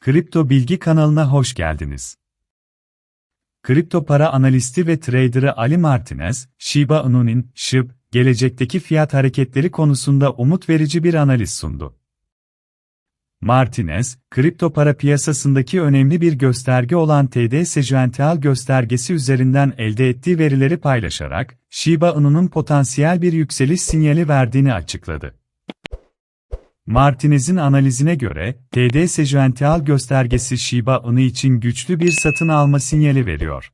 Kripto Bilgi kanalına hoş geldiniz. Kripto para analisti ve traderı Ali Martinez, Shiba Inu'nun SHIB, gelecekteki fiyat hareketleri konusunda umut verici bir analiz sundu. Martinez, kripto para piyasasındaki önemli bir gösterge olan TD Sejuental göstergesi üzerinden elde ettiği verileri paylaşarak, Shiba Inu'nun potansiyel bir yükseliş sinyali verdiğini açıkladı. Martinez'in analizine göre, TD Sejuental göstergesi Shiba Inu için güçlü bir satın alma sinyali veriyor.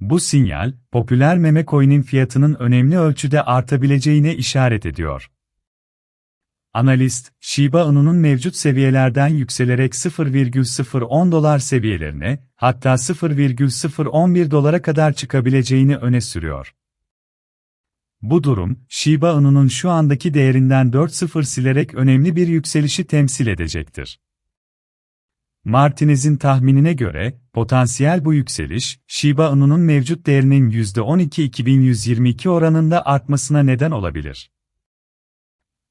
Bu sinyal, popüler meme coin'in fiyatının önemli ölçüde artabileceğine işaret ediyor. Analist, Shiba Inu'nun mevcut seviyelerden yükselerek 0,010 dolar seviyelerine, hatta 0,011 dolara kadar çıkabileceğini öne sürüyor. Bu durum, Shiba Inu'nun şu andaki değerinden 4.0 silerek önemli bir yükselişi temsil edecektir. Martinez'in tahminine göre, potansiyel bu yükseliş, Shiba Inu'nun mevcut değerinin %12-2122 oranında artmasına neden olabilir.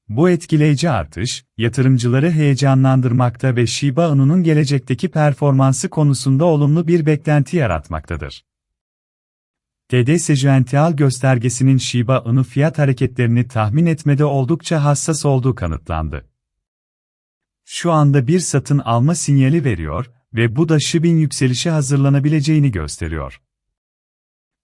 Bu etkileyici artış, yatırımcıları heyecanlandırmakta ve Shiba Inu'nun gelecekteki performansı konusunda olumlu bir beklenti yaratmaktadır. TD Sejuental göstergesinin Shiba Inu fiyat hareketlerini tahmin etmede oldukça hassas olduğu kanıtlandı. Şu anda bir satın alma sinyali veriyor ve bu da SHIB'in yükselişe hazırlanabileceğini gösteriyor.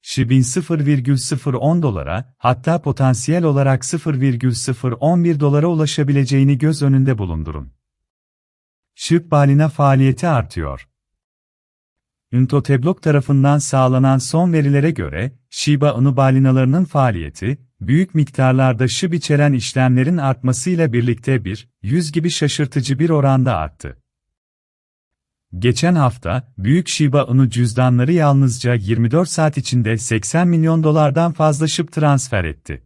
SHIB'in 0,010 dolara, hatta potansiyel olarak 0,011 dolara ulaşabileceğini göz önünde bulundurun. SHIB balina faaliyeti artıyor. Untoteblok tarafından sağlanan son verilere göre, Shiba Inu balinalarının faaliyeti, büyük miktarlarda SHIB içeren işlemlerin artmasıyla birlikte bir, 100 gibi şaşırtıcı bir oranda arttı. Geçen hafta, büyük Shiba Inu cüzdanları yalnızca 24 saat içinde 80 milyon dolardan fazla SHIB transfer etti.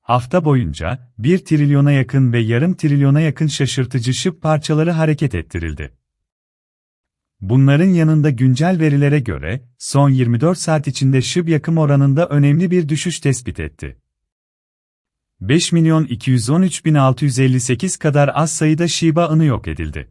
Hafta boyunca, 1 trilyona yakın ve yarım trilyona yakın şaşırtıcı SHIB parçaları hareket ettirildi. Bunların yanında güncel verilere göre, son 24 saat içinde SHIB yakım oranında önemli bir düşüş tespit etti. 5 milyon 213.658 kadar az sayıda Shiba Inu yok edildi.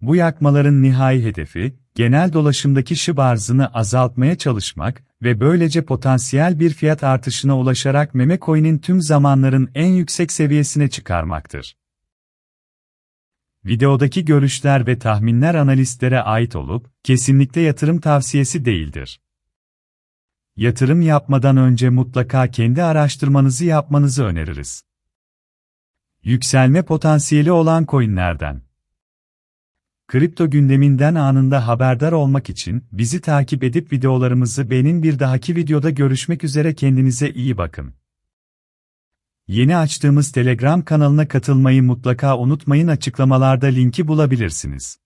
Bu yakmaların nihai hedefi, genel dolaşımdaki SHIB arzını azaltmaya çalışmak ve böylece potansiyel bir fiyat artışına ulaşarak meme coin'in tüm zamanların en yüksek seviyesine çıkarmaktır. Videodaki görüşler ve tahminler analistlere ait olup, kesinlikle yatırım tavsiyesi değildir. Yatırım yapmadan önce mutlaka kendi araştırmanızı yapmanızı öneririz. Yükselme potansiyeli olan coinlerden. Kripto gündeminden anında haberdar olmak için bizi takip edip videolarımızı beğenin bir dahaki videoda görüşmek üzere kendinize iyi bakın. Yeni açtığımız Telegram kanalına katılmayı mutlaka unutmayın açıklamalarda linki bulabilirsiniz.